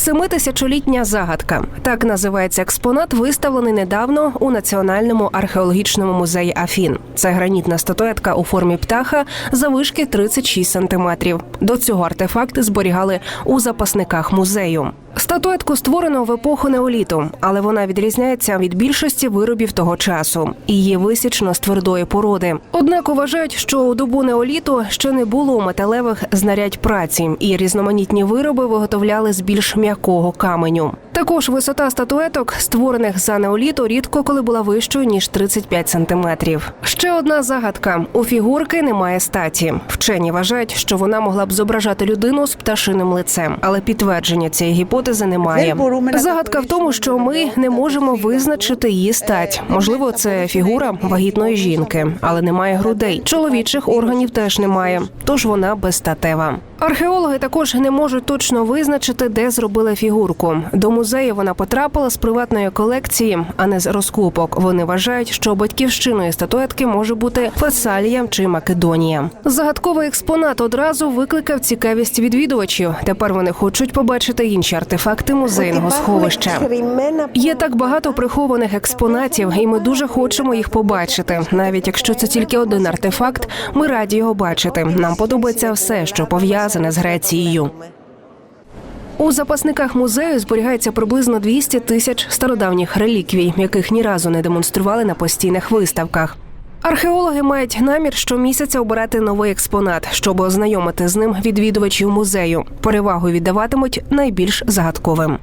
Семитисячолітня загадка так називається експонат, виставлений недавно у Національному археологічному музеї Афін. Це гранітна статуетка у формі птаха завишки 36 сантиметрів. До цього артефакти зберігали у запасниках музею. Статуетку створено в епоху неоліту, але вона відрізняється від більшості виробів того часу. Її висічно з твердої породи. Однак вважають, що у добу неоліту ще не було металевих знарядь праці, і різноманітні вироби виготовляли з більш м'якого каменю. Також висота статуеток, створених за неоліту, рідко коли була вищою ніж 35 сантиметрів. Ще одна загадка: у фігурки немає статі. Вчені вважають, що вона могла б зображати людину з пташиним лицем, але підтвердження цієї гіпотези немає. Загадка в тому, що ми не можемо визначити її стать. Можливо, це фігура вагітної жінки, але немає грудей. Чоловічих органів теж немає, тож вона безстатева. Археологи також не можуть точно визначити, де зробили фігурку. До музею вона потрапила з приватної колекції, а не з розкопок. Вони вважають, що батьківщиною статуетки може бути Фесалія чи Македонія. Загадковий експонат одразу викликав цікавість відвідувачів. Тепер вони хочуть побачити інші артефакти музейного сховища. Є так багато прихованих експонатів, і ми дуже хочемо їх побачити. Навіть якщо це тільки один артефакт, ми раді його бачити. Нам подобається все, що пов'язане з Грецією. У запасниках музею зберігається приблизно 200 тисяч стародавніх реліквій, яких ні разу не демонстрували на постійних виставках. Археологи мають намір щомісяця обирати новий експонат, щоб ознайомити з ним відвідувачів музею. Перевагу віддаватимуть найбільш загадковим.